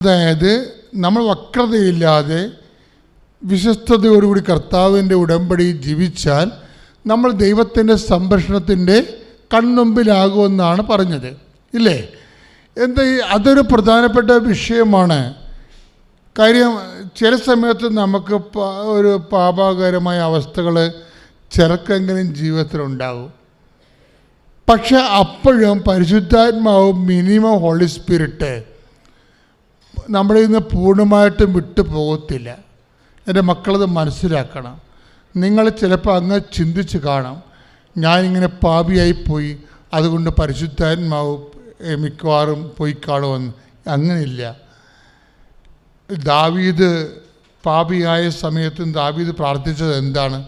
അതായത് നമ്മൾ വക്രതയില്ലാതെ വിശ്വസ്തയോടുകൂടി കർത്താവിന്റെ ഉടമ്പടി ജീവിച്ചാൽ നമ്മൾ ദൈവത്തിന്റെ സംരക്ഷണത്തിന്റെ കൺമുമ്പിലാകുമെന്നാണ് പറഞ്ഞത്. ഇല്ലേ? എന്താ അതൊരു പ്രധാനപ്പെട്ട വിഷയമാണ്. കാര്യം ചില സമയത്ത് നമുക്ക് ഒരു പാപാകരമായ അവസ്ഥകൾ ചിലക്കെങ്കിലും ജീവിതത്തിലുണ്ടാകും പക്ഷെ അപ്പോഴും പരിശുദ്ധാത്മാവും മിനിമം ഹോളി സ്പിരിറ്റ് നമ്മളിൽ നിന്ന് പൂർണമായിട്ടും വിട്ടു പോകത്തില്ല. എന്റെ മക്കളത് മനസ്സിലാക്കണം. നിങ്ങൾ ചിലപ്പോൾ അങ്ങ് ചിന്തിച്ച് കാണാം. ഞാനിങ്ങനെ പാപിയായിപ്പോയി അതുകൊണ്ട് പരിശുദ്ധാത്മാവ് മിക്കവാറും പോയി കാണുമെന്ന്. അങ്ങനെയില്ല. ദാവീദ് പാപിയായ സമയത്തും ദാവീദ് പ്രാർത്ഥിച്ചത് എന്താണ്?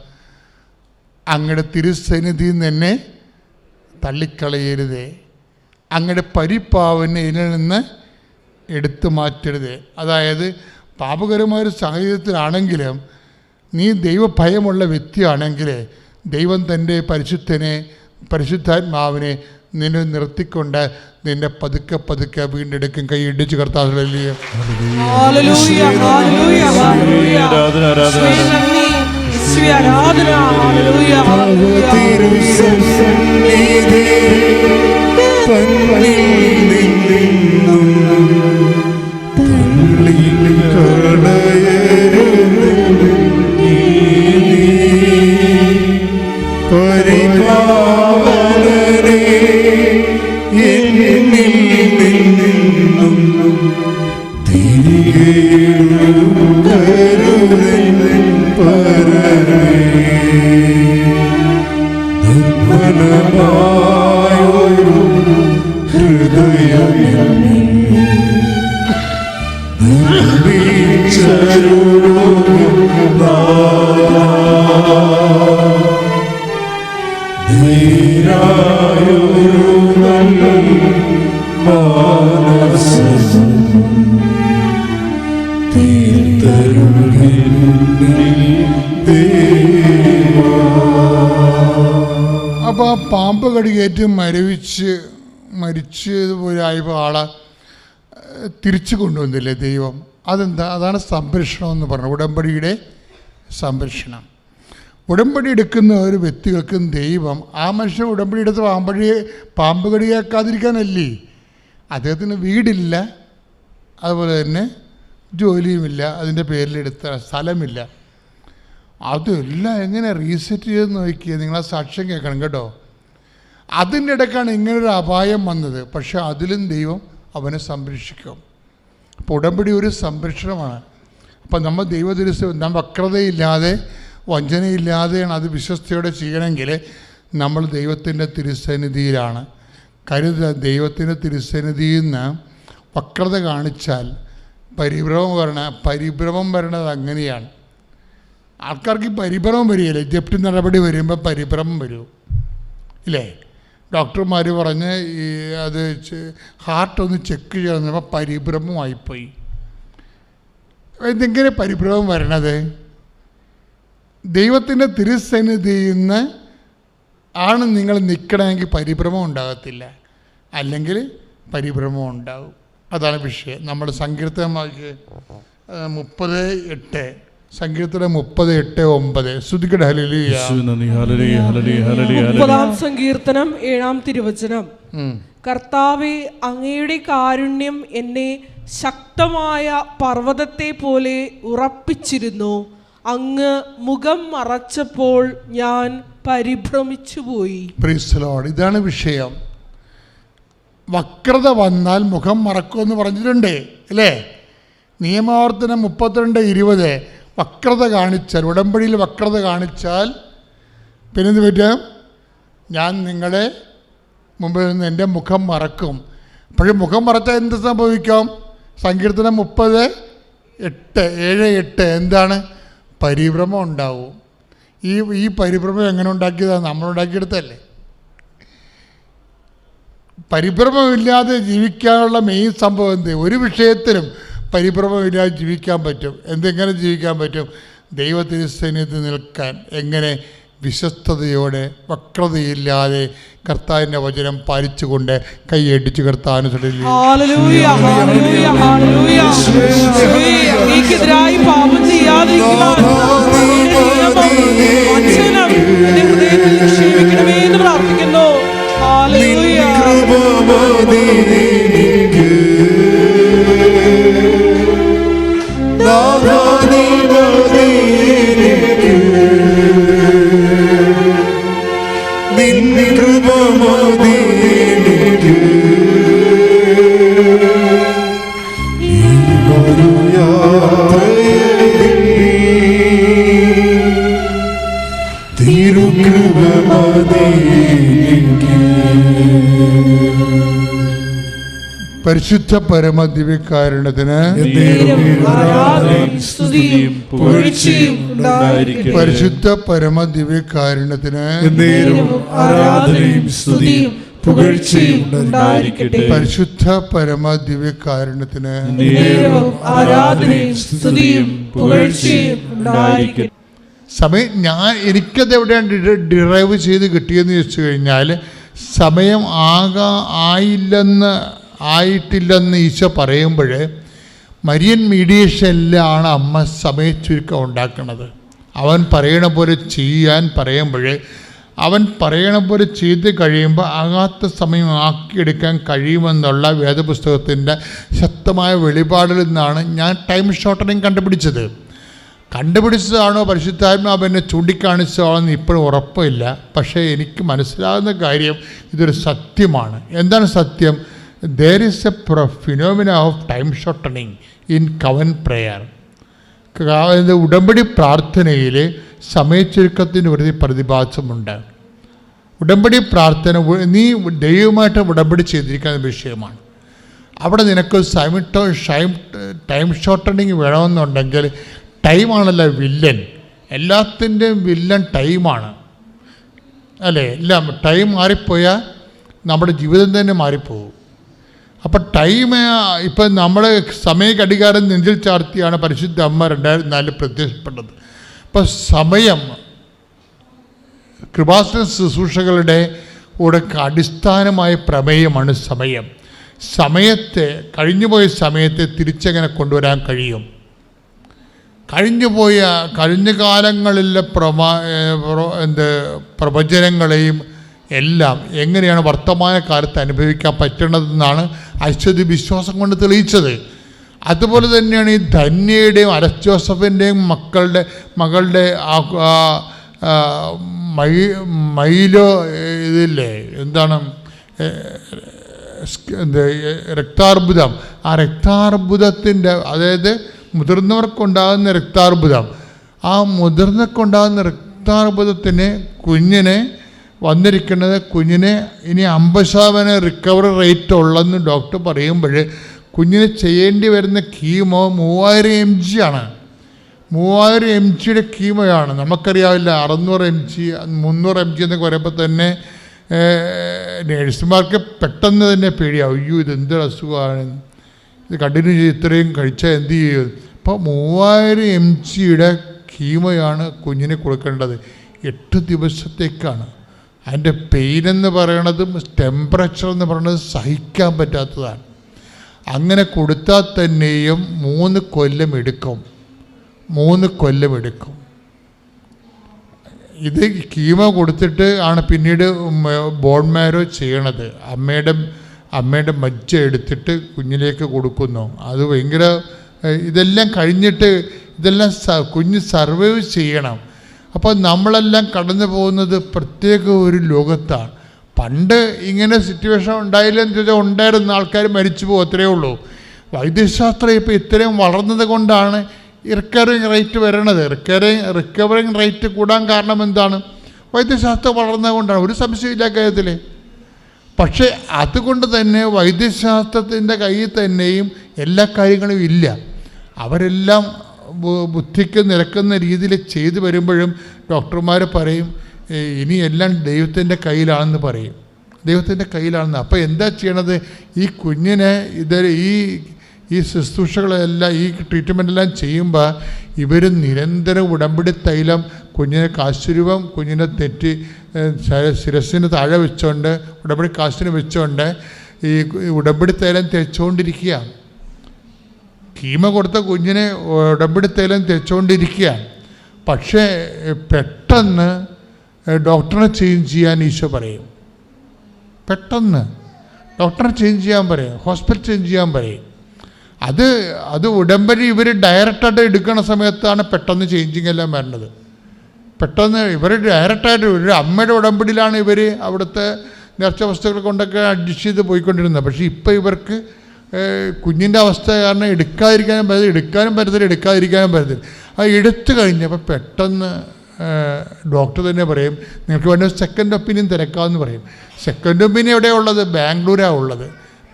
അങ്ങയുടെ തിരുസന്നിധിയിൽ നിന്ന് എന്നെ തള്ളിക്കളയരുതേ. അങ്ങയുടെ പരിപ്പാവിനെ ഇതിൽ നിന്ന് എടുത്തു മാറ്റരുത്. അതായത് പാപകരമായ ഒരു സാഹചര്യത്തിലാണെങ്കിലും നീ ദൈവഭയമുള്ള വ്യക്തിയാണെങ്കിൽ ദൈവം തന്റെ പരിശുദ്ധനെ പരിശുദ്ധാത്മാവിനെ നിന്നെ നിർത്തിക്കൊണ്ട് നിന്നെ പതുക്കെ പതുക്കെ വീണ്ടെടുക്കും. കൈ ഇടിച്ച് കർത്താവില്ലേ ഹല്ലേലൂയ. ഹല്ലേലൂയ ഹല്ലേലൂയ തള്ളിക്കളയരുത് കടിയേറ്റ് മരവിച്ച് മരിച്ച് പോലായപ്പോൾ ആളെ തിരിച്ചു കൊണ്ടുവന്നില്ലേ ദൈവം? അതെന്താ? അതാണ് സംരക്ഷണം എന്ന് പറഞ്ഞത്. ഉടമ്പടിയുടെ സംരക്ഷണം. ഉടമ്പടി എടുക്കുന്ന ഒരു വ്യക്തികൾക്കും ദൈവം ആ മനുഷ്യൻ ഉടമ്പടി എടുത്ത് പാമ്പടി പാമ്പ് കടിയാക്കാതിരിക്കാനല്ലേ അദ്ദേഹത്തിന് വീടില്ല. അതുപോലെ തന്നെ ജോലിയുമില്ല. അതിന്റെ പേരിലെടുത്ത സ്ഥലമില്ല. അതെല്ലാം എങ്ങനെ റീസെറ്റ് ചെയ്ത് നോക്കിയാൽ നിങ്ങളെ സാക്ഷ്യം കേൾക്കണം കേട്ടോ. അതിന്റെ ഇടയ്ക്കാണ് ഇങ്ങനൊരു അപായം വന്നത്. പക്ഷെ അതിലും ദൈവം അവനെ സംരക്ഷിക്കും. അപ്പോൾ ഉടമ്പടി ഒരു സംരക്ഷണമാണ്. അപ്പം നമ്മൾ ദൈവദിവസം നാം വക്രതയില്ലാതെ വഞ്ചനയില്ലാതെയാണ് അത് വിശ്വസ്തയോടെ ചെയ്യണമെങ്കിൽ നമ്മൾ ദൈവത്തിന്റെ തിരുസന്നിധിയിലാണ്. കരുതുക ദൈവത്തിന്റെ തിരുസന്നിധിയിൽ നിന്ന് വക്രത കാണിച്ചാൽ പരിഭ്രമം വരണ പരിഭ്രമം വരണത് അങ്ങനെയാണ്. ആൾക്കാർക്ക് പരിഭ്രമം വരികയില്ലേ. ജപ്തി നടപടി വരുമ്പോൾ പരിഭ്രമം വരൂ. ഇല്ലേ? ഡോക്ടർമാർ പറഞ്ഞ് ഈ അത് ഹാർട്ട് ഒന്ന് ചെക്ക് ചെയ്യുന്നപ്പോൾ പരിഭ്രമമായിപ്പോയി എന്തെങ്ങനെ പരിഭ്രമം വരണത്? ദൈവത്തിന്റെ തിരുസന്നിധിയിൽ നിന്ന് ആണ് നിങ്ങൾ നിൽക്കണമെങ്കിൽ പരിഭ്രമം ഉണ്ടാകത്തില്ല. അല്ലെങ്കിൽ പരിഭ്രമം ഉണ്ടാകും അതാണ് വിഷയം. നമ്മൾ സങ്കീർത്തമാക്കി മുപ്പത് എട്ട്. സങ്കീർത്തനം മുപ്പത് എട്ട് ഒമ്പത്. മുപ്പതാം സങ്കീർത്തനം ഏഴാം തിരുവചനം. കർത്താവെ അങ്ങയുടെ കാരുണ്യം എന്നെ ശക്തമായ പർവതത്തെ പോലെ ഉറപ്പിച്ചിരുന്നു. അങ്ങ് മുഖം മറച്ചപ്പോൾ ഞാൻ പരിഭ്രമിച്ചുപോയി. ഇതാണ് വിഷയം. വക്രത വന്നാൽ മുഖം മറക്കുമെന്ന് പറഞ്ഞിട്ടുണ്ട്. അല്ലേ? നിയമാവർത്തനം മുപ്പത്തിരണ്ട് ഇരുപത്. വക്രത കാണിച്ചാൽ ഉടമ്പടിയിൽ വക്രത കാണിച്ചാൽ പിന്നെന്ത് പറ്റും ഞാൻ നിങ്ങളെ മുമ്പിൽ നിന്ന് എന്റെ മുഖം മറക്കും. അപ്പോഴും മുഖം മറച്ചാൽ എന്ത് സംഭവിക്കാം? സങ്കീർത്തനം മുപ്പത് എട്ട് ഏഴ് എട്ട് എന്താണ്? പരിഭ്രമം ഉണ്ടാവും. ഈ ഈ പരിഭ്രമം എങ്ങനെ ഉണ്ടാക്കിയതാണ് നമ്മൾ ഉണ്ടാക്കിയെടുത്തല്ലേ പരിഭ്രമമില്ലാതെ ജീവിക്കാനുള്ള മെയിൻ സംഭവം എന്ത്? ഒരു വിഷയത്തിലും പരിഭ്രമമില്ലാതെ ജീവിക്കാൻ പറ്റും. എന്തെങ്ങനെ ജീവിക്കാൻ പറ്റും? ദൈവത്തിന് സൈന്യത്തിൽ നിൽക്കാൻ. എങ്ങനെ? വിശ്വസ്തയോടെ വക്രതയില്ലാതെ കർത്താവിന്റെ വചനം പാലിച്ചുകൊണ്ട് കൈയടിച്ച് കർത്താനുസരിച്ച് പരിശുദ്ധ പുകഴ്ചയും ഉണ്ടായിരിക്കട്ടെ. പരിശുദ്ധ ആരാധനയും സ്തുതിയും പുകഴ്ചയും ഉണ്ടായിരിക്കട്ടെ. പരിശുദ്ധ ആരാധനയും സ്തുതിയും പുകഴ്ചയും ഉണ്ടായിരിക്കട്ടെ. സമയം ഞാൻ എനിക്കത് എവിടെയാണ് ഡിറൈവ് ചെയ്ത് കിട്ടിയെന്ന് ചോദിച്ചു കഴിഞ്ഞാൽ സമയം ആകാ ആയില്ലെന്ന് ആയിട്ടില്ലെന്ന് ഈശോ പറയുമ്പോൾ മരിയൻ മീഡിയേഷനിലാണ് അമ്മ സമയച്ചുരുക്കം ഉണ്ടാക്കുന്നത്. അവൻ പറയണ പോലെ ചെയ്യാൻ പറയുമ്പോൾ അവൻ പറയണ പോലെ ചെയ്ത് കഴിയുമ്പോൾ ആകാത്ത സമയം ആക്കിയെടുക്കാൻ കഴിയുമെന്നുള്ള വേദപുസ്തകത്തിന്റെ ശക്തമായ വെളിപാടിൽ നിന്നാണ് ഞാൻ ടൈം ഷോർട്ടനിങ് കണ്ടുപിടിച്ചത്. കണ്ടുപിടിച്ചതാണോ പരിശുദ്ധാത്മ അവനെ ചൂണ്ടിക്കാണിച്ചതാണോ എന്ന് ഇപ്പോഴും ഉറപ്പില്ല. പക്ഷേ എനിക്ക് മനസ്സിലാകുന്ന കാര്യം ഇതൊരു സത്യമാണ്. എന്താണ് സത്യം? There is a pro phenomena of time in prayer ഇത് ഉടമ്പടി പ്രാർത്ഥനയിൽ സമയച്ചുരുക്കത്തിന് ഒരു പ്രതിഭാസമുണ്ട്. ഉടമ്പടി പ്രാർത്ഥന നീ ദൈവമായിട്ട് ഉടമ്പടി ചെയ്തിരിക്കുന്ന വിഷയമാണ്. അവിടെ നിനക്ക് സൈമിട്ടോ ഷൈം ടൈം ഷോർട്ടണിങ് വേണമെന്നുണ്ടെങ്കിൽ ടൈമാണല്ലോ വില്ലൻ. എല്ലാത്തിന്റെയും വില്ലൻ ടൈമാണ്. അല്ലേ? എല്ലാം ടൈം മാറിപ്പോയാൽ നമ്മുടെ ജീവിതം തന്നെ മാറിപ്പോകും. അപ്പം ടൈം ഇപ്പം നമ്മുടെ സമയഘടികാരം നെഞ്ചിൽ ചാർത്തിയാണ് പരിശുദ്ധ അമ്മ രണ്ടായിരത്തി നാലിൽ പ്രത്യക്ഷപ്പെട്ടത്. അപ്പം സമയം കൃപാസന ശുശ്രൂഷകളുടെ കൂടെ അടിസ്ഥാനമായ പ്രമേയമാണ് സമയം. സമയത്തെ കഴിഞ്ഞുപോയ സമയത്തെ തിരിച്ചെങ്ങനെ കൊണ്ടുവരാൻ കഴിയും? കഴിഞ്ഞുപോയ കഴിഞ്ഞ കാലങ്ങളിലെ പ്രമാ എന്ത് പ്രവചനങ്ങളെയും എല്ലാം എങ്ങനെയാണ് വർത്തമാന കാലത്ത് അനുഭവിക്കാൻ പറ്റണതെന്നാണ് അശ്വതി വിശ്വാസം കൊണ്ട് തെളിയിച്ചത്. അതുപോലെ തന്നെയാണ് ഈ ധന്യയുടെയും അരസ് ജോസഫിന്റെയും മക്കളുടെ മകളുടെ മൈ മൈലോ ഇതില്ലേ എന്താണ് എന്ത് രക്താർബുദം. ആ രക്താർബുദത്തിന്റെ അതായത് മുതിർന്നവർക്കുണ്ടാകുന്ന രക്താർബുദം. ആ മുതിർന്നവർക്കുണ്ടാകുന്ന രക്താർബുദത്തിന് കുഞ്ഞിനെ വന്നിരിക്കുന്നത് കുഞ്ഞിന് ഇനി അമ്പത് ശതമാനം റിക്കവറി റേറ്റ് ഉള്ളെന്ന് ഡോക്ടർ പറയുമ്പോൾ കുഞ്ഞിന് ചെയ്യേണ്ടി വരുന്ന കീമോ മൂവായിരം എം ജി ആണ്. മൂവായിരം എം ജിയുടെ കീമോയാണ് നമുക്കറിയാവില്ല അറുന്നൂറ് എം ജി മുന്നൂറ് എം ജി എന്നൊക്കെ പറയുമ്പോൾ തന്നെ നേഴ്സുമാർക്ക് പെട്ടെന്ന് തന്നെ പേടിയാവും. അയ്യോ ഇത് എന്തൊരു അസുഖമാണ്? ഇത് കണ്ടിന്യൂ ചെയ്ത് ഇത്രയും കഴിച്ചാൽ എന്ത് ചെയ്യും? അപ്പോൾ മൂവായിരം എം ജിയുടെ കീമോയാണ് കുഞ്ഞിന് കൊടുക്കേണ്ടത്. എട്ട് ദിവസത്തേക്കാണ്. അതിന്റെ പെയിൻ എന്ന് പറയണതും ടെമ്പറേച്ചർ എന്ന് പറയുന്നത് സഹിക്കാൻ പറ്റാത്തതാണ്. അങ്ങനെ കൊടുത്താൽ തന്നെയും മൂന്ന് കൊല്ലം എടുക്കും. മൂന്ന് കൊല്ലം എടുക്കും. ഇത് കീമോ കൊടുത്തിട്ട് ആണ് പിന്നീട് ബോൺ മാരോ ചെയ്യണത്. അമ്മയുടെ അമ്മയുടെ മജ്ജ എടുത്തിട്ട് കുഞ്ഞിലേക്ക് കൊടുക്കുന്നു. അത് ഭയങ്കര ഇതെല്ലാം കഴിഞ്ഞിട്ട് ഇതെല്ലാം കുഞ്ഞ് സർവൈവ് ചെയ്യണം. അപ്പോൾ നമ്മളെല്ലാം കടന്നു പോകുന്നത് പ്രത്യേക ഒരു ലോകത്താണ്. പണ്ട് ഇങ്ങനെ സിറ്റുവേഷൻ ഉണ്ടായില്ലെന്ന് ചോദിച്ചാൽ ഉണ്ടായിരുന്ന ആൾക്കാർ മരിച്ചു പോകും അത്രയേ ഉള്ളൂ. വൈദ്യശാസ്ത്രം ഇപ്പോൾ ഇത്രയും വളർന്നത് കൊണ്ടാണ് റിക്കവറിങ് റേറ്റ് വരണത്. റിക്കവറിങ് റിക്കവറിങ് റേറ്റ് കൂടാൻ കാരണം എന്താണ്? വൈദ്യശാസ്ത്രം വളർന്നത് കൊണ്ടാണ്. ഒരു സംശയമില്ല കാര്യത്തിൽ പക്ഷേ അതുകൊണ്ട് തന്നെ വൈദ്യശാസ്ത്രത്തിന്റെ കയ്യിൽ തന്നെയും എല്ലാ കാര്യങ്ങളും ഇല്ല. അവരെല്ലാം ബുദ്ധിക്ക് നിരക്കുന്ന രീതിയിൽ ചെയ്തു വരുമ്പോഴും ഡോക്ടർമാർ പറയും "ഏ, ഇനി എല്ലാം ദൈവത്തിന്റെ കയ്യിലാണെന്ന് പറയും. ദൈവത്തിന്റെ കയ്യിലാണെന്ന്. അപ്പോൾ എന്താ ചെയ്യണത്? ഈ കുഞ്ഞിനെ ഇത് ഈ ഈ ശുശ്രൂഷകളെല്ലാം ഈ ട്രീറ്റ്മെന്റ് എല്ലാം ചെയ്യുമ്പോൾ ഇവർ നിരന്തരം ഉടമ്പടി തൈലം കുഞ്ഞിനെ കാശുരൂപം കുഞ്ഞിനെ തെറ്റി ശിരസിന് താഴെ വെച്ചുകൊണ്ട് ഉടമ്പടി കാശിന് വെച്ചുകൊണ്ട് ഈ ഉടമ്പടി തൈലം തേച്ചുകൊണ്ടിരിക്കുക കീമ കൊടുത്ത കുഞ്ഞിനെ ഉടമ്പിടുത്തേലും തെച്ചുകൊണ്ടിരിക്കുക പക്ഷേ പെട്ടെന്ന് ഡോക്ടറിനെ ഡോക്ടറെ ചേഞ്ച് ചെയ്യാൻ ഈശോ പറയും. പെട്ടെന്ന്. ഡോക്ടറെ ചേഞ്ച് ചെയ്യാൻ പറയും. ഹോസ്പിറ്റൽ ചേഞ്ച് ചെയ്യാൻ പറയും. അത് അത് ഉടമ്പടി ഇവർ ഡയറക്റ്റായിട്ട് എടുക്കുന്ന സമയത്താണ് പെട്ടെന്ന് ചേഞ്ചിങ് എല്ലാം വരേണ്ടത് പെട്ടെന്ന് ഇവർ ഡയറക്റ്റായിട്ട് ഒരു അമ്മയുടെ ഉടമ്പടിയിലാണ് ഇവർ അവിടുത്തെ നേർച്ച വസ്തുക്കൾ കൊണ്ടൊക്കെ അഡ്ജസ്റ്റ് ചെയ്ത് പോയിക്കൊണ്ടിരുന്നത്. പക്ഷേ ഇപ്പോൾ ഇവർക്ക് കുഞ്ഞിന്റെ അവസ്ഥ കാരണം എടുക്കാതിരിക്കാനും പറ്റത്തില്ല എടുക്കാനും പറ്റത്തില്ല എടുക്കാതിരിക്കാനും പറ്റത്തില്ല. അത് എടുത്തു കഴിഞ്ഞപ്പോൾ പെട്ടെന്ന് ഡോക്ടർ തന്നെ പറയും നിങ്ങൾക്ക് വേണ്ട സെക്കൻഡ് ഒപ്പീനിയൻ തിരക്കാമെന്ന് പറയും. സെക്കൻഡ് ഒപ്പീനിയൻ എവിടെയാണ് ഉള്ളത് ബാംഗ്ലൂരാണ് ഉള്ളത്.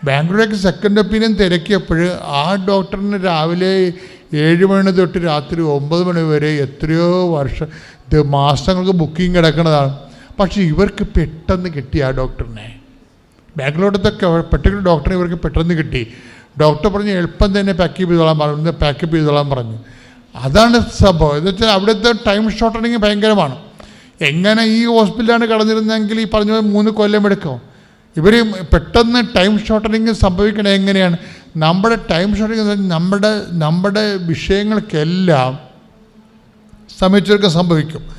ബാംഗ്ലൂരേക്ക് സെക്കൻഡ് ഒപ്പീനിയൻ തിരക്കിയപ്പോൾ ആ ഡോക്ടറിന് രാവിലെ ഏഴ് മണി തൊട്ട് രാത്രി ഒമ്പത് മണി വരെ എത്രയോ വർഷം ഇത് മാസങ്ങൾക്ക് ബുക്കിംഗ് കിടക്കുന്നതാണ്. പക്ഷേ ഇവർക്ക് പെട്ടെന്ന് കിട്ടി ആ ഡോക്ടറിനെ. ബാംഗ്ലൂരത്തൊക്കെ പെർട്ടിക്കുലർ ഡോക്ടറെ ഇവർക്ക് പെട്ടെന്ന് കിട്ടി. ഡോക്ടർ പറഞ്ഞ് എളുപ്പം തന്നെ പാക്കപ്പ് ചെയ്തോളാൻ പറഞ്ഞു. പാക്കപ്പ് ചെയ്തോളാൻ പറഞ്ഞു. അതാണ് സംഭവം. എന്ന് വെച്ചാൽ അവിടുത്തെ ടൈം ഷോർട്ടണിങ് ഭയങ്കരമാണ്. എങ്ങനെ ഈ ഹോസ്പിറ്റലാണ് കടന്നിരുന്നെങ്കിൽ ഈ പറഞ്ഞ മൂന്ന് കൊല്ലം എടുക്കും. ഇവർ പെട്ടെന്ന് ടൈം ഷോർട്ടണിങ് സംഭവിക്കണത് എങ്ങനെയാണ്? നമ്മുടെ ടൈം ഷോർട്ടണിങ് നമ്മുടെ നമ്മുടെ വിഷയങ്ങൾക്കെല്ലാം സമയത്തൊക്കെ സംഭവിക്കും.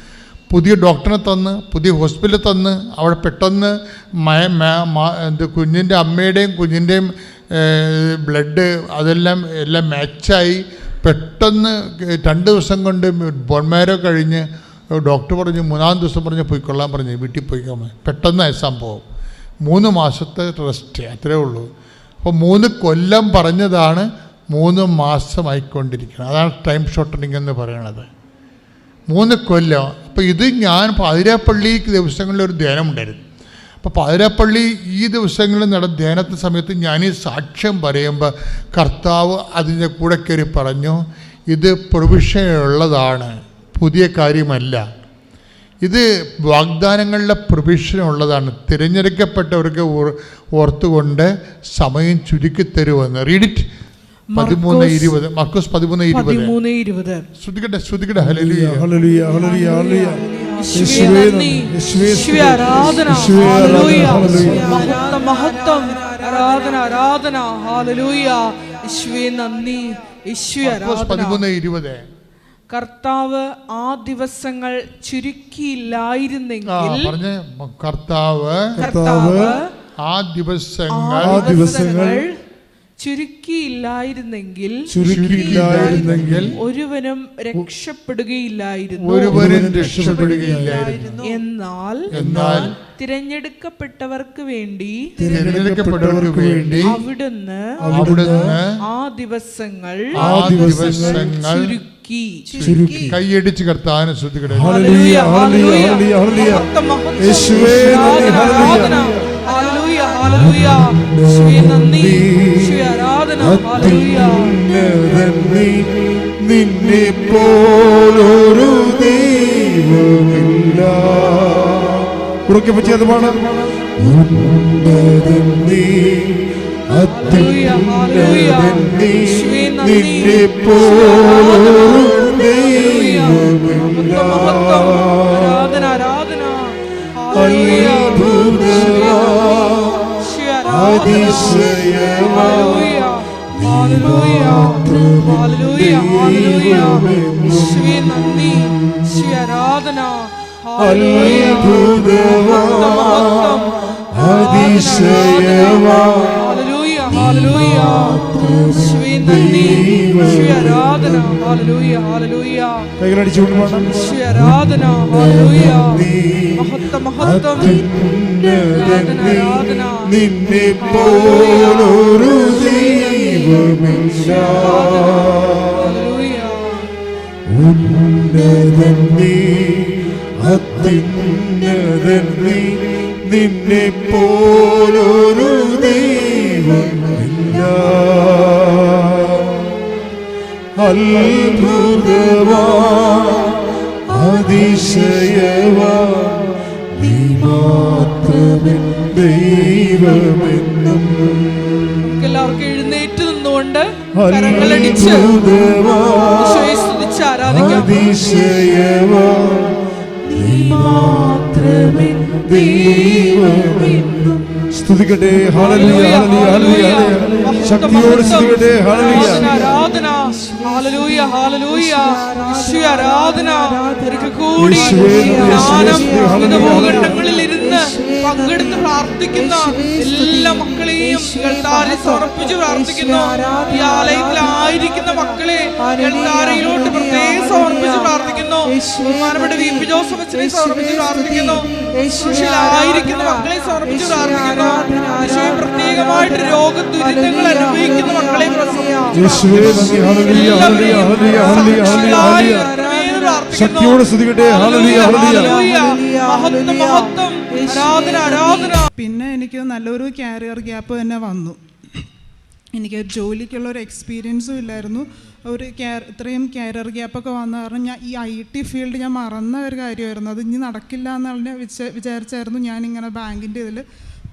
പുതിയ ഡോക്ടറിനെ തന്ന് പുതിയ ഹോസ്പിറ്റലിൽ തന്ന് അവിടെ പെട്ടെന്ന് മയ എന്ത് കുഞ്ഞിന്റെ അമ്മയുടെയും കുഞ്ഞിന്റെയും ബ്ലഡ് അതെല്ലാം എല്ലാം മാച്ചായി. പെട്ടെന്ന് രണ്ട് ദിവസം കൊണ്ട് ബോൺമാരോ കഴിഞ്ഞ് ഡോക്ടർ പറഞ്ഞു മൂന്നാം ദിവസം പറഞ്ഞ് പോയിക്കൊള്ളാൻ പറഞ്ഞു വീട്ടിൽ പെട്ടെന്ന് പെട്ടെന്നായി സംഭവം. മൂന്ന് മാസത്തെ റെസ്റ്റ് അത്രേ ഉള്ളൂ. അപ്പോൾ മൂന്ന് കൊല്ലം പറഞ്ഞതാണ് മൂന്ന് മാസമായിക്കൊണ്ടിരിക്കുന്നത് അതാണ് ടൈം ഷോർട്ടനിങ് എന്ന് പറയണത്. മൂന്ന് കൊല്ലം അപ്പോൾ ഇത് ഞാൻ പാതിരാപ്പള്ളി ദിവസങ്ങളിൽ ഒരു ധ്യാനം ഉണ്ടായിരുന്നു. അപ്പോൾ പാതിരാപ്പള്ളി ഈ ദിവസങ്ങളിൽ നടന്ന ധ്യാനത്തിന് സമയത്ത് ഞാൻ ഈ സാക്ഷ്യം പറയുമ്പോൾ കർത്താവ് അതിന്റെ കൂടെ കയറി പറഞ്ഞു ഇത് പ്രൊവിഷനുള്ളതാണ് പുതിയ കാര്യമല്ല. ഇത് വാഗ്ദാനങ്ങളുടെ പ്രൊവിഷനുള്ളതാണ് തിരഞ്ഞെടുക്കപ്പെട്ടവർക്ക് ഓർ- ഓർത്തുകൊണ്ട് സമയം ചുരുക്കി തരുമെന്ന്. റീഡിറ്റ് പതിമൂന്ന് മർക്കോസ് ഇരുപത് മർക്കോസ് പതിമൂന്ന് ഇരുപത്. പതിമൂന്ന് ഇരുപത്. ശ്രുതികട്ടെ ഹല്ലേലൂയ. ഹല്ലേലൂയ യേശുവേ നന്ദി. യേശുവേ ആരാധന. ആരാധന. മഹത്വം മഹത്വം. നന്ദി. പതിമൂന്ന് ഇരുപത്. കർത്താവ് ആ ദിവസങ്ങൾ ചുരുക്കിയില്ലായിരുന്നെങ്കിൽ കർത്താവ് കർത്താവ് ആ ദിവസങ്ങൾ ആ ദിവസങ്ങൾ ചുരുക്കിയില്ലായിരുന്നെങ്കിൽ ചുരുക്കിയില്ലായിരുന്നെങ്കിൽ ഒരുവനും രക്ഷപ്പെടുകയില്ലായിരുന്നു. ഒരുവനും രക്ഷപ്പെടുകയില്ലായിരുന്നു. എന്നാൽ എന്നാൽ തിരഞ്ഞെടുക്കപ്പെട്ടവർക്ക് വേണ്ടി തിരഞ്ഞെടുക്കപ്പെട്ടവർക്ക് വേണ്ടി അവിടുന്ന് അവിടുന്ന് ആ ദിവസങ്ങൾ ആ ദിവസങ്ങൾ ചുരുക്കി. ചുരുക്കി. കൈയടിച്ച് കർത്താവിനെ ശ്രദ്ധിക്കട്ടെ. ഹല്ലേലൂയ ഹല്ലേലൂയ ഹല്ലേലൂയ ഹല്ലേലൂയ. യേശുവേ ഹല്ലേലൂയ, ഹല്ലേലൂയ. യേശുവേ നന്ദി. ആരാധന നിന്നെ പോലൊരു ദൈവമില്ല ഉറക്കെ പറ്റി. നിന്നെ പോലൊരു ദൈവമില്ല ആരാധന ആരാധന നന്ദി. ആരാധന. നീ, ആരാധന. നിന്നെ പോലൊരു ഹല്ലേലൂയ. ഉന്നതൻ നീ അത്യുന്നതൻ നീ നിന്നെ പോലൊരു ദൈവമില്ല അത്ഭുതമാ അതിശയമാ നീ മാത്രമെൻ ദൈവമെന്നും. എല്ലാവർക്കും കരങ്ങളടിച്ച് സ്തുതിച്ച് ആരാധിക്കാം. ദൈവമെന്നും സ്തുതിക്കട്ടെ. ഹല്ലേലൂയ ഹല്ലേലൂയ ഹല്ലേലൂയ ശക്തിയോട് സ്തുതിക്കട്ടെ. ഹല്ലേലൂയ. ആരാധന. ഹാലലൂയ യേശുവേ ആരാധന. കൂടി ജ്ഞാനം വിവിധ ഭൂഖണ്ഡങ്ങളിൽ പങ്കെടുത്ത് പ്രാർത്ഥിക്കുന്ന എല്ലാ മക്കളെയും സമർപ്പിച്ച് പ്രാർത്ഥിക്കുന്നു. ഈ ആലയത്തിലായിരിക്കുന്ന മക്കളെ കണ്ടാരയിലോട്ട് പ്രത്യേകം സമർപ്പിച്ച് പ്രാർത്ഥിക്കുന്നു. ബഹുമാനപ്പെട്ട വി പി ജോസഫ് അച്ഛനെ സമർപ്പിച്ച് പ്രാർത്ഥിക്കുന്നു. ശുശ്രൂഷയിലായിരിക്കുന്ന മക്കളെ സമർപ്പിച്ച് പ്രാർത്ഥിക്കുന്നു. യേശുവെ പ്രത്യേകമായിട്ട് രോഗ ദുരിതങ്ങൾ അനുഭവിക്കുന്ന മക്കളെ പ്രാർത്ഥിക്കുന്നു നന്ദി ഹല്ലേലൂയ ഹല്ലേലൂയ ഹല്ലേലൂയ ഹല്ലേലൂയ ഹല്ലേലൂയ. ശക്തിയോട് സ്തുതിക്കട്ടെ. ഹല്ലേലൂയ ഹല്ലേലൂയ. മഹത്വം മഹത്വം. പിന്നെ എനിക്ക് നല്ലൊരു കാരിയർ ഗ്യാപ്പ് തന്നെ വന്നു. എനിക്ക് ജോലിക്കുള്ള ഒരു എക്സ്പീരിയൻസും ഇല്ലായിരുന്നു. ഒരു ഇത്രയും കാരിയർ ഗ്യാപ്പൊക്കെ വന്ന കാരണം ഞാൻ ഈ ഐ ടി ഫീൽഡ് ഞാൻ മറന്ന ഒരു കാര്യമായിരുന്നു. അത് ഇനി നടക്കില്ല എന്നുള്ള വിചാ വിചാരിച്ചായിരുന്നു ഞാനിങ്ങനെ ബാങ്കിന്റെ ഇതിൽ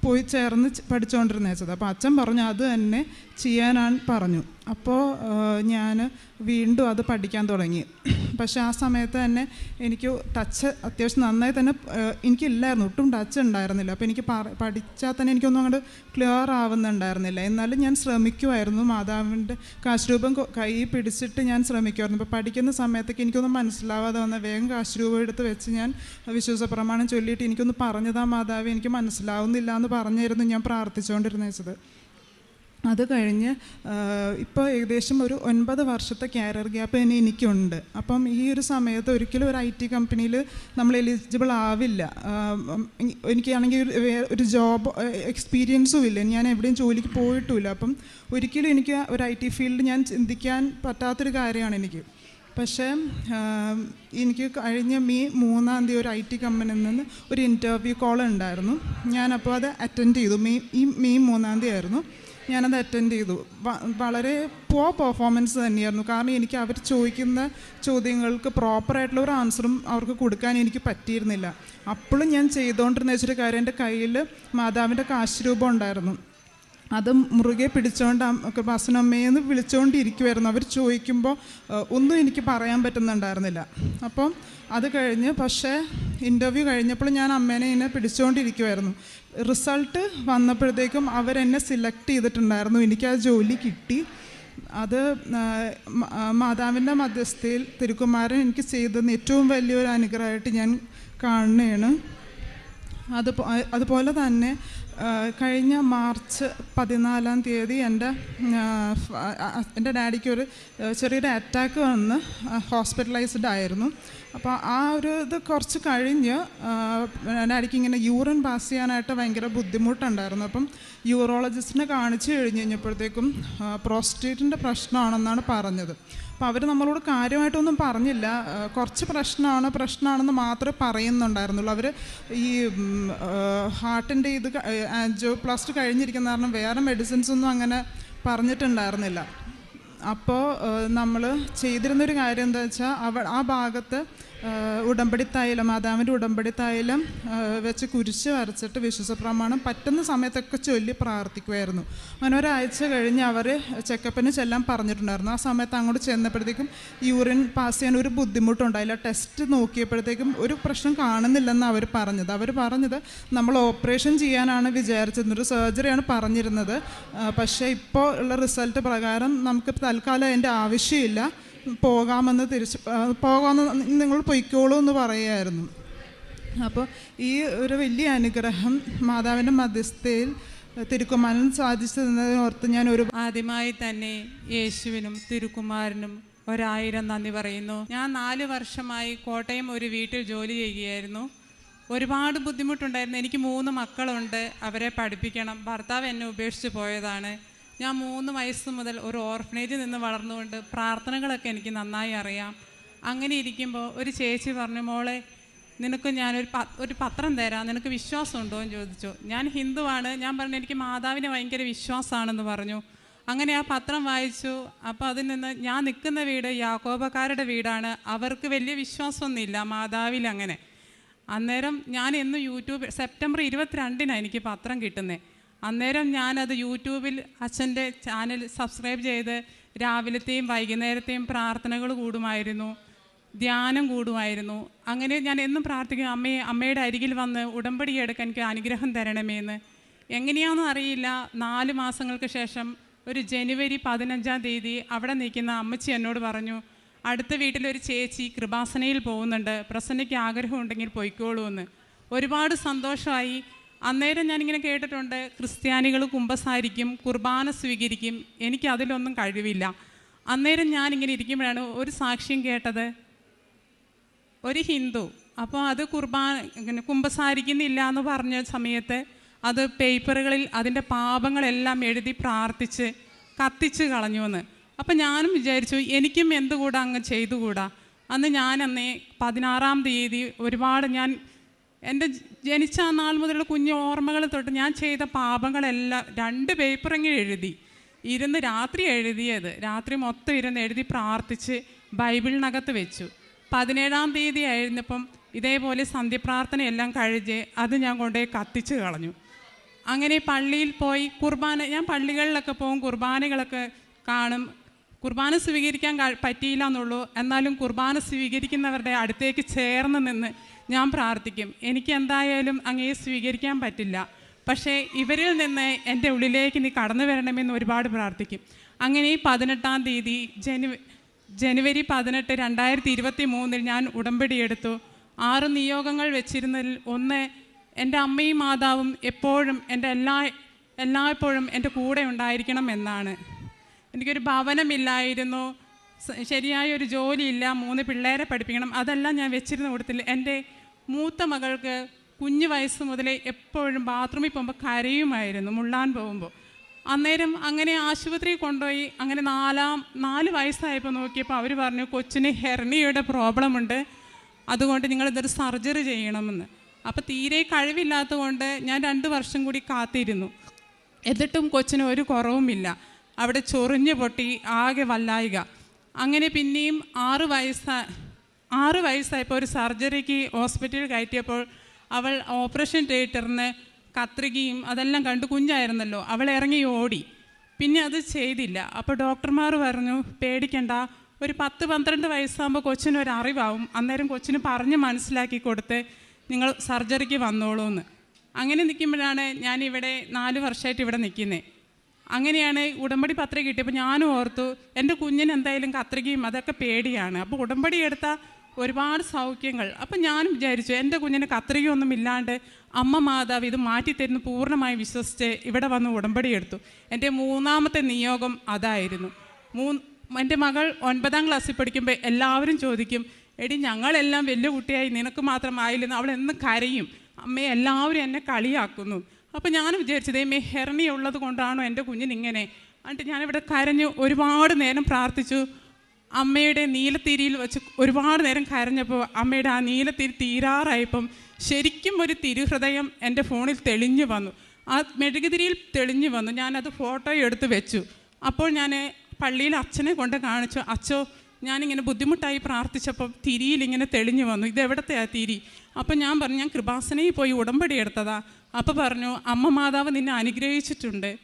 പോയി ചേർന്ന് പഠിച്ചുകൊണ്ടിരുന്നേച്ചത് അപ്പോൾ അച്ഛൻ പറഞ്ഞു അത് തന്നെ ചെയ്യാനാണ് പറഞ്ഞു. അപ്പോൾ ഞാൻ വീണ്ടും അത് പഠിക്കാൻ തുടങ്ങി. പക്ഷേ ആ സമയത്ത് തന്നെ എനിക്ക് ടച്ച് അത്യാവശ്യം നന്നായി തന്നെ എനിക്കില്ലായിരുന്നു. ഒട്ടും ടച്ച് ഉണ്ടായിരുന്നില്ല. അപ്പോൾ എനിക്ക് പഠിച്ചാൽ തന്നെ എനിക്കൊന്നും അങ്ങോട്ട് ക്ലിയർ ആവുന്നുണ്ടായിരുന്നില്ല. എന്നാലും ഞാൻ ശ്രമിക്കുമായിരുന്നു മാതാവിന്റെ കാശ്രൂപം കൈ പിടിച്ചിട്ട് ഞാൻ ശ്രമിക്കുമായിരുന്നു അപ്പോൾ പഠിക്കുന്ന സമയത്തൊക്കെ എനിക്കൊന്നും മനസ്സിലാവാതെ വന്ന വേഗം കാശ്രൂപം എടുത്ത് വെച്ച് ഞാൻ വിശ്വാസ പ്രമാണം ചൊല്ലിയിട്ട് എനിക്കൊന്ന് പറഞ്ഞതാ മാതാവ് എനിക്ക് മനസ്സിലാവുന്നില്ല എന്ന് പറഞ്ഞായിരുന്നു ഞാൻ പ്രാർത്ഥിച്ചുകൊണ്ടിരുന്നത്. അത് കഴിഞ്ഞ് ഇപ്പോൾ ഏകദേശം ഒരു ഒൻപത് വർഷത്തെ കാരിയർ ഗ്യാപ്പ് തന്നെ എനിക്കുണ്ട്. അപ്പം ഈ ഒരു സമയത്ത് ഒരിക്കലും ഒരു ഐ ടി കമ്പനിയിൽ നമ്മൾ എലിജിബിൾ ആവില്ല. എനിക്കാണെങ്കിൽ ഒരു ജോബ് എക്സ്പീരിയൻസും ഇല്ല. ഞാൻ എവിടെയും ജോലിക്ക് പോയിട്ടുമില്ല. അപ്പം ഒരിക്കലും എനിക്ക് ഒരു ഐ ടി ഫീൽഡ് ഞാൻ ചിന്തിക്കാൻ പറ്റാത്തൊരു കാര്യമാണ് എനിക്ക്. പക്ഷേ എനിക്ക് കഴിഞ്ഞ മെയ് മൂന്നാം തീയതി ഒരു ഐ ടി കമ്പനിയിൽ നിന്ന് ഒരു ഇന്റർവ്യൂ കോൾ ഉണ്ടായിരുന്നു. ഞാനപ്പോൾ അത് അറ്റൻഡ് ചെയ്തു. മെയ് ഈ മെയ് മൂന്നാം തീയതി ആയിരുന്നു. ഞാനത് അറ്റൻഡ് ചെയ്തു. വളരെ പോ പെർഫോമൻസ് തന്നെയായിരുന്നു. കാരണം എനിക്ക് അവർ ചോദിക്കുന്ന ചോദ്യങ്ങൾക്ക് പ്രോപ്പറായിട്ടുള്ള ഒരു ആൻസറും അവർക്ക് കൊടുക്കാൻ എനിക്ക് പറ്റിയിരുന്നില്ല. അപ്പോഴും ഞാൻ ചെയ്തുകൊണ്ടിരുന്ന വെച്ചൊരു കാര്യം എന്റെ കയ്യിൽ മാതാവിന്റെ കാശ് രൂപം ഉണ്ടായിരുന്നു. അത് മുറുകെ പിടിച്ചുകൊണ്ട് കൃപാസനമ്മയെന്ന് വിളിച്ചുകൊണ്ടിരിക്കുമായിരുന്നു അവർ ചോദിക്കുമ്പോൾ ഒന്നും എനിക്ക് പറയാൻ പറ്റുന്നുണ്ടായിരുന്നില്ല. അപ്പം അത് കഴിഞ്ഞ് പക്ഷേ ഇന്റർവ്യൂ കഴിഞ്ഞപ്പോൾ ഞാൻ അമ്മേനെ എന്നെ പിടിച്ചുകൊണ്ടിരിക്കുമായിരുന്നു റിസൾട്ട് വന്നപ്പോഴത്തേക്കും അവരെന്നെ സെലക്ട് ചെയ്തിട്ടുണ്ടായിരുന്നു. എനിക്ക് ആ ജോലി കിട്ടി. അത് മാതാവിന്റെ മധ്യസ്ഥയിൽ തിരുക്കുമാരൻ എനിക്ക് ചെയ്തതെന്ന് ഏറ്റവും വലിയൊരു അനുഗ്രഹമായിട്ട് ഞാൻ കാണുകയാണ് അത് അതുപോലെ തന്നെ കഴിഞ്ഞ മാർച്ച് പതിനാലാം തീയതി എന്റെ എന്റെ ഡാഡിക്ക് ഒരു ചെറിയൊരു അറ്റാക്ക് വന്ന് ഹോസ്പിറ്റലൈസ്ഡ് ആയിരുന്നു. അപ്പോൾ ആ ഒരു ഇത് കുറച്ച് കഴിഞ്ഞ് ഇങ്ങനെ യൂറിൻ പാസ് ചെയ്യാനായിട്ട് ഭയങ്കര ബുദ്ധിമുട്ടുണ്ടായിരുന്നു. അപ്പം യൂറോളജിസ്റ്റിനെ കാണിച്ചു കഴിഞ്ഞ് കഴിഞ്ഞപ്പോഴത്തേക്കും പ്രോസ്റ്റേറ്റിന്റെ പ്രശ്നമാണെന്നാണ് പറഞ്ഞത്. അപ്പോൾ അവർ നമ്മളോട് കാര്യമായിട്ടൊന്നും പറഞ്ഞില്ല. കുറച്ച് പ്രശ്നമാണ് പ്രശ്നമാണെന്ന് മാത്രമേ പറയുന്നുണ്ടായിരുന്നുള്ളൂ. അവർ ഈ ഹാർട്ടിന്റെ ഇത് ആൻജോ പ്ലാസ്റ്റ് കഴിഞ്ഞിരിക്കുന്ന കാരണം വേറെ മെഡിസിൻസ് ഒന്നും അങ്ങനെ പറഞ്ഞിട്ടുണ്ടായിരുന്നില്ല. അപ്പോൾ നമ്മൾ ചെയ്തിരുന്നൊരു കാര്യം എന്താ വെച്ചാൽ അവ ആ ഭാഗത്ത് ഉടമ്പടി തൈലം മാതാവിന്റെ ഉടമ്പടി തൈലം വെച്ച് കുരിശ് വരച്ചിട്ട് വിശ്വസ പ്രമാണം പറ്റുന്ന സമയത്തൊക്കെ ചൊല്ലി പ്രാർത്ഥിക്കുമായിരുന്നു അങ്ങനെ ഒരാഴ്ച കഴിഞ്ഞ് അവർ ചെക്കപ്പിന് ചെല്ലാൻ പറഞ്ഞിട്ടുണ്ടായിരുന്നു. ആ സമയത്ത് അങ്ങോട്ട് ചെന്നപ്പോഴത്തേക്കും യൂറിൻ പാസ് ചെയ്യാൻ ഒരു ബുദ്ധിമുട്ടുണ്ടായില്ല ടെസ്റ്റ് നോക്കിയപ്പോഴത്തേക്കും ഒരു പ്രശ്നം കാണുന്നില്ലെന്ന് അവർ പറഞ്ഞത്. അവർ പറഞ്ഞത് നമ്മൾ ഓപ്പറേഷൻ ചെയ്യാനാണ് വിചാരിച്ചിരുന്നത് ഒരു സർജറിയാണ് പറഞ്ഞിരുന്നത്. പക്ഷേ ഇപ്പോൾ ഉള്ള റിസൾട്ട് പ്രകാരം നമുക്ക് തൽക്കാലം അതിന്റെ ആവശ്യമില്ല. പോകാമെന്ന് തിരിച്ച് പോകാമെന്ന് നിങ്ങൾ പൊയ്ക്കോളൂ എന്ന് പറയുമായിരുന്നു അപ്പോൾ ഈ ഒരു വലിയ അനുഗ്രഹം മാതാവിന്റെ മധ്യസ്ഥയിൽ തിരുക്കുമാരൻ സാധിച്ചതെന്നതിനോർത്ത് ഞാൻ ഒരു ആദ്യമായി തന്നെ യേശുവിനും തിരുക്കുമാരനും ഒരായിരം നന്ദി പറയുന്നു. ഞാൻ നാല് വർഷമായി കോട്ടയം ഒരു വീട്ടിൽ ജോലി ചെയ്യുകയായിരുന്നു. ഒരുപാട് ബുദ്ധിമുട്ടുണ്ടായിരുന്നു. എനിക്ക് മൂന്ന് മക്കളുണ്ട്. അവരെ പഠിപ്പിക്കണം. ഭർത്താവ് എന്നെ ഉപേക്ഷിച്ച് പോയതാണ്. ഞാൻ മൂന്ന് വയസ്സ് മുതൽ ഒരു ഓർഫനേജിൽ നിന്ന് വളർന്നുകൊണ്ട് പ്രാർത്ഥനകളൊക്കെ എനിക്ക് നന്നായി അറിയാം. അങ്ങനെ ഇരിക്കുമ്പോൾ ഒരു ചേച്ചി പറഞ്ഞു മോളെ നിനക്ക് ഞാനൊരു ഒരു പത്രം തരാം. നിനക്ക് വിശ്വാസമുണ്ടോ? എന്ന് ചോദിച്ചു. ഞാൻ ഹിന്ദുവാണ്. ഞാൻ പറഞ്ഞു എനിക്ക് മാതാവിനെ ഭയങ്കര വിശ്വാസമാണെന്ന് പറഞ്ഞു. അങ്ങനെ ആ പത്രം വായിച്ചു. അപ്പോൾ അതിൽ നിന്ന് ഞാൻ നിൽക്കുന്ന വീട് യാക്കോബക്കാരുടെ വീടാണ്. അവർക്ക് വലിയ വിശ്വാസമൊന്നുമില്ല മാതാവിൽ അങ്ങനെ. അന്നേരം ഞാൻ എന്നും യൂട്യൂബ് സെപ്റ്റംബർ ഇരുപത്തിരണ്ടിനാണ് എനിക്ക് പത്രം കിട്ടുന്നത് അന്നേരം ഞാനത് യൂട്യൂബിൽ അച്ഛന്റെ ചാനൽ സബ്സ്ക്രൈബ് ചെയ്ത് രാവിലത്തെയും വൈകുന്നേരത്തെയും പ്രാർത്ഥനകൾ കൂടുമായിരുന്നു ധ്യാനം കൂടുമായിരുന്നു. അങ്ങനെ ഞാൻ എന്നും പ്രാർത്ഥിക്കും അമ്മയെ അമ്മയുടെ അരികിൽ വന്ന് ഉടമ്പടി എടുക്കാൻ എനിക്ക് അനുഗ്രഹം തരണമേന്ന്. എങ്ങനെയാണെന്ന് അറിയില്ല. നാല് മാസങ്ങൾക്ക് ശേഷം ഒരു ജനുവരി പതിനഞ്ചാം തീയതി അവിടെ നിൽക്കുന്ന അമ്മച്ചി എന്നോട് പറഞ്ഞു അടുത്ത വീട്ടിലൊരു ചേച്ചി കൃപാസനയിൽ പോകുന്നുണ്ട് പ്രസന്നയ്ക്ക് ആഗ്രഹമുണ്ടെങ്കിൽ പൊയ്ക്കോളൂ എന്ന് ഒരുപാട് സന്തോഷമായി. അന്നേരം ഞാനിങ്ങനെ കേട്ടിട്ടുണ്ട് ക്രിസ്ത്യാനികൾ കുമ്പസാരിക്കും കുർബാന സ്വീകരിക്കും എനിക്ക് അതിലൊന്നും കഴിവില്ല. അന്നേരം ഞാനിങ്ങനെ ഇരിക്കുമ്പോഴാണ് ഒരു സാക്ഷ്യം കേട്ടത്. ഒരു ഹിന്ദു. അപ്പോൾ അത് കുർബാന കുമ്പസാരിക്കുന്നില്ല എന്ന് പറഞ്ഞ സമയത്ത് അത് പേപ്പറുകളിൽ അതിന്റെ പാപങ്ങളെല്ലാം എഴുതി പ്രാർത്ഥിച്ച് കത്തിച്ച് കളഞ്ഞു എന്ന് അപ്പം ഞാനും വിചാരിച്ചു എനിക്കും എന്തുകൂടാ അങ്ങ് ചെയ്തുകൂടാ. അന്ന് ഞാൻ അന്നേ പതിനാറാം തീയതി ഒരുപാട് ഞാൻ എന്റെ ജനിച്ച ആ നാൾ മുതലുള്ള കുഞ്ഞു ഓർമ്മകൾ തൊട്ട് ഞാൻ ചെയ്ത പാപങ്ങളെല്ലാം രണ്ട് പേപ്പറെങ്കിലും എഴുതി. ഇരുന്ന് രാത്രി എഴുതിയത്. രാത്രി മൊത്തം ഇരുന്ന് എഴുതി പ്രാർത്ഥിച്ച് ബൈബിളിനകത്ത് വെച്ചു. പതിനേഴാം തീയതി ആയിരുന്നപ്പം ഇതേപോലെ സന്ധ്യപ്രാർത്ഥനയെല്ലാം കഴിഞ്ഞ് അത് ഞാൻ കൊണ്ടുപോയി കത്തിച്ച് കളഞ്ഞു. അങ്ങനെ പള്ളിയിൽ പോയി കുർബാന ഞാൻ പള്ളികളിലൊക്കെ പോകും കുർബാനകളൊക്കെ കാണും. കുർബാന സ്വീകരിക്കാൻ പറ്റിയില്ല എന്നുള്ളൂ. എന്നാലും കുർബാന സ്വീകരിക്കുന്നവരുടെ അടുത്തേക്ക് ചേർന്ന് നിന്ന് ഞാൻ പ്രാർത്ഥിക്കും. എനിക്ക് എന്തായാലും അങ്ങയെ സ്വീകരിക്കാൻ പറ്റില്ല. പക്ഷേ ഇവരിൽ നിന്ന് എന്റെ ഉള്ളിലേക്ക് നീ കടന്നു വരണമെന്ന് ഒരുപാട് പ്രാർത്ഥിക്കും. അങ്ങനെ ഈ പതിനെട്ടാം തീയതി ജനു ജനുവരി പതിനെട്ട് രണ്ടായിരത്തി ഇരുപത്തി മൂന്നിൽ ഞാൻ ഉടമ്പടി എടുത്തു. ആറ് നിയോഗങ്ങൾ വെച്ചിരുന്നതിൽ ഒന്ന് എന്റെ അമ്മയും മാതാവും എപ്പോഴും എന്റെ എല്ലാ എല്ലായ്പ്പോഴും എന്റെ കൂടെ ഉണ്ടായിരിക്കണം എന്നാണ്. എനിക്കൊരു ഭവനമില്ലായിരുന്നു. ശരിയായ ഒരു ജോലിയില്ല മൂന്ന് പിള്ളേരെ പഠിപ്പിക്കണം അതെല്ലാം ഞാൻ വെച്ചിരുന്ന കൂട്ടത്തിൽ എന്റെ മൂത്ത മകൾക്ക് കുഞ്ഞു വയസ്സ് മുതലേ എപ്പോഴും ബാത്റൂമിൽ പോകുമ്പോൾ കരയുമായിരുന്നു മുള്ളാൻ പോകുമ്പോൾ അന്നേരം അങ്ങനെ ആശുപത്രിയിൽ കൊണ്ടുപോയി അങ്ങനെ നാലാം നാല് വയസ്സായപ്പോൾ നോക്കിയപ്പോൾ അവർ പറഞ്ഞു കൊച്ചിന് ഹെർണിയുടെ പ്രോബ്ലം ഉണ്ട് അതുകൊണ്ട് നിങ്ങൾ ഇതൊരു സർജറി ചെയ്യണമെന്ന്. അപ്പോൾ തീരെ കഴിവില്ലാത്തതുകൊണ്ട് ഞാൻ രണ്ട് വർഷം കൂടി കാത്തിരുന്നു. എന്നിട്ടും കൊച്ചിന് ഒരു കുറവുമില്ല. അവിടെ ചൊറിഞ്ഞു പൊട്ടി ആകെ വല്ലായിക. അങ്ങനെ പിന്നെയും ആറ് വയസ്സ ആറ് വയസ്സായപ്പോൾ ഒരു സർജറിക്ക് ഹോസ്പിറ്റലിൽ കയറ്റിയപ്പോൾ അവൾ ഓപ്പറേഷൻ തിയേറ്ററിന് കത്രികയും അതെല്ലാം കണ്ട് കുഞ്ഞായിരുന്നല്ലോ. അവൾ ഇറങ്ങി ഓടി. പിന്നെ അത് ചെയ്തില്ല. അപ്പോൾ ഡോക്ടർമാർ പറഞ്ഞു പേടിക്കണ്ട. ഒരു പത്ത് പന്ത്രണ്ട് വയസ്സാകുമ്പോൾ കൊച്ചിന് ഒരു അറിവാവും. അന്നേരം കൊച്ചിന് പറഞ്ഞ് മനസ്സിലാക്കി കൊടുത്ത് നിങ്ങൾ സർജറിക്ക് വന്നോളൂ എന്ന് അങ്ങനെ നിൽക്കുമ്പോഴാണ് ഞാനിവിടെ നാല് വർഷമായിട്ട് ഇവിടെ നിൽക്കുന്നത് അങ്ങനെയാണ് ഉടമ്പടി പത്രിക കിട്ടിയപ്പോൾ ഞാനും ഓർത്തു എന്റെ കുഞ്ഞിന് എന്തായാലും കത്രികയും അതൊക്കെ പേടിയാണ്. അപ്പോൾ ഉടമ്പടി എടുത്ത ഒരുപാട് സൗഖ്യങ്ങൾ. അപ്പം ഞാനും വിചാരിച്ചു എന്റെ കുഞ്ഞിന് കത്രികയൊന്നും ഇല്ലാണ്ട് അമ്മ മാതാവ് ഇത് മാറ്റിത്തരുന്നു പൂർണമായി വിശ്വസിച്ച് ഇവിടെ വന്ന് ഉടമ്പടി എടുത്തു. എന്റെ മൂന്നാമത്തെ നിയോഗം അതായിരുന്നു. മൂന്ന് എന്റെ മകൾ ഒൻപതാം ക്ലാസ്സിൽ പഠിക്കുമ്പോൾ എല്ലാവരും ചോദിക്കും എടി ഞങ്ങളെല്ലാം വലിയ കുട്ടിയായി നിനക്ക് മാത്രമായില്ലെന്ന് അവൾ എന്നും കരയും. അമ്മയെ എല്ലാവരും എന്നെ കളിയാക്കുന്നു. അപ്പോൾ ഞാൻ വിചാരിച്ചത് മേ ഹെർണി ഉള്ളത് കൊണ്ടാണോ എന്റെ കുഞ്ഞിന് ഇങ്ങനെ? എന്നിട്ട് ഞാനിവിടെ കരഞ്ഞു ഒരുപാട് നേരം പ്രാർത്ഥിച്ചു. അമ്മയുടെ നീലത്തിരിയിൽ വെച്ച് ഒരുപാട് നേരം കരഞ്ഞപ്പോൾ അമ്മയുടെ ആ നീലത്തിരി തീരാറായപ്പം ശരിക്കും ഒരു തിരുഹൃദയം എന്റെ ഫോണിൽ തെളിഞ്ഞു വന്നു. ആ മെഴുകുതിരിയിൽ തെളിഞ്ഞു വന്നു. ഞാനത് ഫോട്ടോ എടുത്ത് വെച്ചു. അപ്പോൾ ഞാൻ പള്ളിയിൽ അച്ഛനെ കൊണ്ട് കാണിച്ചു അച്ഛോ ഞാനിങ്ങനെ ബുദ്ധിമുട്ടായി പ്രാർത്ഥിച്ചപ്പോൾ തിരിയിൽ ഇങ്ങനെ തെളിഞ്ഞു വന്നു. ഇത് എവിടത്തെയാ തിരി? അപ്പം ഞാൻ പറഞ്ഞു ഞാൻ കൃപാസനയിൽ പോയി ഉടമ്പടി എടുത്തതാ. അപ്പോൾ പറഞ്ഞു അമ്മ മാതാവ് നിന്നെ അനുഗ്രഹിച്ചിട്ടുണ്ട്.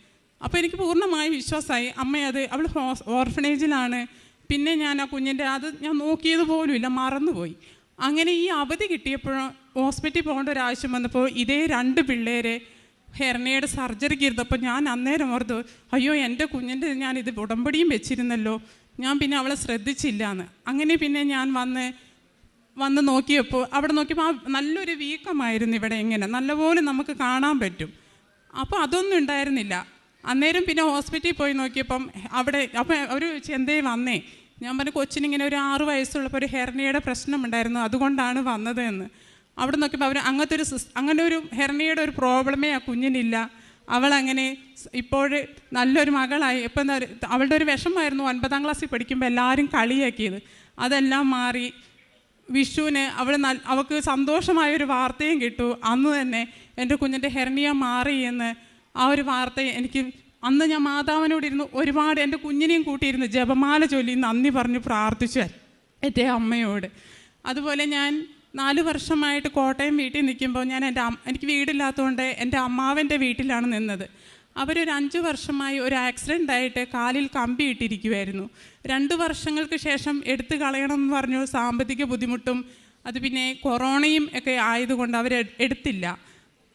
അപ്പോൾ എനിക്ക് പൂർണമായി വിശ്വാസമായി. അമ്മ അത് അവൾ ഓർഫനേജിലാണ്. പിന്നെ ഞാൻ ആ കുഞ്ഞിന്റെ അത് ഞാൻ നോക്കിയത് പോലുമില്ല മറന്നുപോയി. അങ്ങനെ ഈ അവധി കിട്ടിയപ്പോഴും ഹോസ്പിറ്റലിൽ പോകേണ്ട ഒരു ആവശ്യം വന്നപ്പോൾ ഇതേ രണ്ട് പിള്ളേരെ ഹെർണയുടെ സർജറിക്ക് ഇരുന്നപ്പോൾ ഞാൻ അന്നേരം ഓർത്തു അയ്യോ എന്റെ കുഞ്ഞിന്റെ ഞാൻ ഉടമ്പടിയും വെച്ചിരുന്നല്ലോ. ഞാൻ പിന്നെ അവളെ ശ്രദ്ധിച്ചില്ല എന്ന് അങ്ങനെ പിന്നെ ഞാൻ വന്ന് വന്ന് നോക്കിയപ്പോൾ അവിടെ നോക്കിയപ്പോൾ ആ നല്ലൊരു വീക്കമായിരുന്നു ഇവിടെ ഇങ്ങനെ നല്ലപോലെ നമുക്ക് കാണാൻ പറ്റും. അപ്പോൾ അതൊന്നും ഉണ്ടായിരുന്നില്ല. അന്നേരം പിന്നെ ഹോസ്പിറ്റലിൽ പോയി നോക്കിയപ്പം അവിടെ അപ്പം ഒരു ചെന്തേ വന്നേ. ഞാൻ പറഞ്ഞു കൊച്ചിനിങ്ങനെ ഒരു ആറ് വയസ്സുള്ളപ്പോൾ ഒരു ഹെർണിയുടെ പ്രശ്നമുണ്ടായിരുന്നു. അതുകൊണ്ടാണ് വന്നത് എന്ന് അവിടെ നോക്കിയപ്പോൾ അവർ അങ്ങനത്തെ ഒരു അങ്ങനെ ഒരു ഹെർണിയുടെ ഒരു പ്രോബ്ലമേ ആ കുഞ്ഞിനില്ല. അവളങ്ങനെ ഇപ്പോൾ നല്ലൊരു മകളായി. ഇപ്പം അവളുടെ ഒരു വിഷമമായിരുന്നു ഒൻപതാം ക്ലാസ്സിൽ പഠിക്കുമ്പോൾ എല്ലാവരും കളിയാക്കിയത്. അതെല്ലാം മാറി. വിഷുവിന് അവൾ നൽ അവൾക്ക് സന്തോഷമായൊരു വാർത്തയും കിട്ടു. അന്ന് തന്നെ എന്റെ കുഞ്ഞിന്റെ ഹെർണിയ മാറി എന്ന് ആ ഒരു വാർത്ത എനിക്ക് അന്ന് ഞാൻ മാതാവിനോട് ഇരുന്ന് ഒരുപാട് എന്റെ കുഞ്ഞിനെയും കൂട്ടിയിരുന്ന് ജപമാല ചൊല്ലി നന്ദി പറഞ്ഞ് പ്രാർത്ഥിച്ചു എന്റെ അമ്മയോട്. അതുപോലെ ഞാൻ നാല് വർഷമായിട്ട് കോട്ടയം വീട്ടിൽ നിൽക്കുമ്പോൾ ഞാൻ എന്റെ എനിക്ക് വീടില്ലാത്തതുകൊണ്ട് എന്റെ അമ്മാവന്റെ വീട്ടിലാണ് നിന്നത്. അവരൊരു അഞ്ച് വർഷമായി ഒരു ആക്സിഡന്റ് ആയിട്ട് കാലിൽ കമ്പി ഇട്ടിരിക്കുമായിരുന്നു രണ്ട് വർഷങ്ങൾക്ക് ശേഷം എടുത്തു കളയണം എന്ന് പറഞ്ഞു സാമ്പത്തിക ബുദ്ധിമുട്ടും അത് പിന്നെ കൊറോണയും ഒക്കെ ആയതുകൊണ്ട് അവർ എടുത്തില്ല.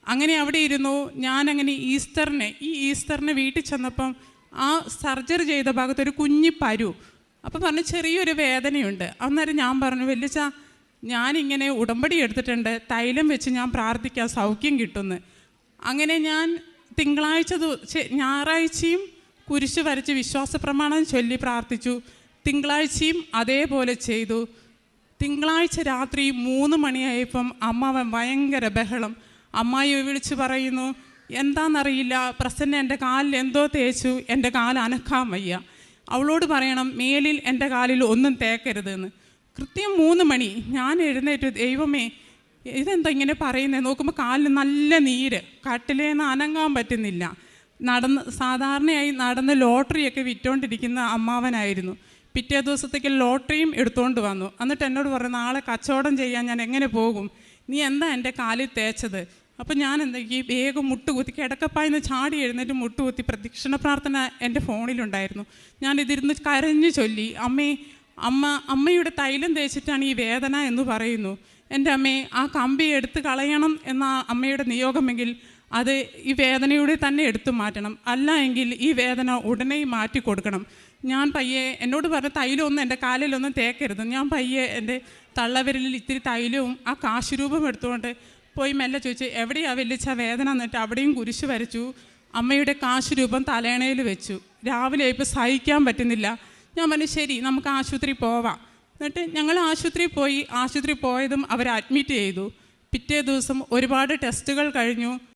അങ്ങനെ അവിടെ ഇരുന്നു. ഞാനങ്ങനെ ഈസ്റ്ററിന് ഈ ഈസ്റ്ററിന് വീട്ടിൽ ചെന്നപ്പം ആ സർജറി ചെയ്ത ഭാഗത്ത് ഒരു കുഞ്ഞി പരു. അപ്പം പറഞ്ഞു ചെറിയൊരു വേദനയുണ്ട്. അന്നേരം ഞാൻ പറഞ്ഞു വെല്ലിച്ച ഞാനിങ്ങനെ ഉടമ്പടി എടുത്തിട്ടുണ്ട്. തൈലം വെച്ച് ഞാൻ പ്രാർത്ഥിക്കാം സൗഖ്യം കിട്ടുമെന്ന്. അങ്ങനെ ഞാൻ തിങ്കളാഴ്ച ഞായറാഴ്ചയും കുരിശ് വരച്ച് വിശ്വാസ പ്രമാണം ചൊല്ലി പ്രാർത്ഥിച്ചു. തിങ്കളാഴ്ചയും അതേപോലെ ചെയ്തു. തിങ്കളാഴ്ച രാത്രി മൂന്ന് മണിയായപ്പം അമ്മാവൻ ഭയങ്കര ബഹളം. അമ്മായി വിളിച്ച് പറയുന്നു എന്താണെന്നറിയില്ല പ്രസന്ന എന്റെ കാലിൽ എന്തോ തേച്ചു എന്റെ കാൽ അനക്കാൻ വയ്യ. അവളോട് പറയണം മേലിൽ എന്റെ കാലിൽ ഒന്നും തേക്കരുതെന്ന്. കൃത്യം മൂന്ന് മണി ഞാൻ എഴുന്നേറ്റ്. ദൈവമേ ഇതെന്താ ഇങ്ങനെ പറയുന്നത് നോക്കുമ്പോൾ കാലിന് നല്ല നീര്. കട്ടിലേന്ന് അനങ്ങാൻ പറ്റുന്നില്ല. നടന്ന് സാധാരണയായി നടന്ന് ലോട്ടറിയൊക്കെ വിറ്റോണ്ടിരിക്കുന്ന അമ്മാവനായിരുന്നു. പിറ്റേ ദിവസത്തേക്ക് ലോട്ടറിയും എടുത്തുകൊണ്ട് വന്നു. എന്നിട്ട് എന്നോട് പറഞ്ഞു നാളെ കച്ചവടം ചെയ്യാൻ ഞാൻ എങ്ങനെ പോകും? നീ എന്താ എന്റെ കാലിൽ തേച്ചത്? അപ്പം ഞാൻ എന്താ ഈ വേഗം മുട്ടുകുത്തി കിടക്കപ്പായിന്ന് ചാടി എഴുന്നേറ്റ് മുട്ടുകുത്തി പ്രദക്ഷിണ പ്രാർത്ഥന എന്റെ ഫോണിലുണ്ടായിരുന്നു. ഞാൻ ഇതിരുന്ന് കരഞ്ഞു ചൊല്ലി അമ്മേ അമ്മ അമ്മയുടെ തൈലം തേച്ചിട്ടാണ് ഈ വേദന എന്ന് പറയുന്നു. എന്റെ അമ്മയെ ആ കമ്പി എടുത്ത് കളയണം എന്ന അമ്മയുടെ നിയോഗമെങ്കിൽ അത് ഈ വേദനയുടെ തന്നെ എടുത്തു മാറ്റണം. അല്ല എങ്കിൽ ഈ വേദന ഉടനെ മാറ്റി കൊടുക്കണം. ഞാൻ പയ്യെ എന്നോട് പറഞ്ഞ തൈലമൊന്നും എന്റെ കാലിലൊന്നും തേക്കരുത്. ഞാൻ പയ്യെ എന്റെ തള്ളവിരലിൽ ഇത്തിരി തൈലവും ആ കാശുരൂപം എടുത്തുകൊണ്ട് പോയി മെല്ലെ ചോദിച്ചു എവിടെയാ വലിച്ച വേദന? എന്നിട്ട് അവിടെയും കുരിശ് വരച്ചു. അമ്മയുടെ കാശുരൂപം തലേണയിൽ വെച്ചു. രാവിലെ ഇപ്പോൾ സഹിക്കാൻ പറ്റുന്നില്ല. ഞാൻ പറഞ്ഞു ശരി നമുക്ക് ആശുപത്രി പോവാം. എന്നിട്ട് ഞങ്ങൾ ആശുപത്രിയിൽ പോയി ആശുപത്രി പോയതും അവർ അഡ്മിറ്റ് ചെയ്തു. പിറ്റേ ദിവസം ഒരുപാട് ടെസ്റ്റുകൾ കഴിഞ്ഞു.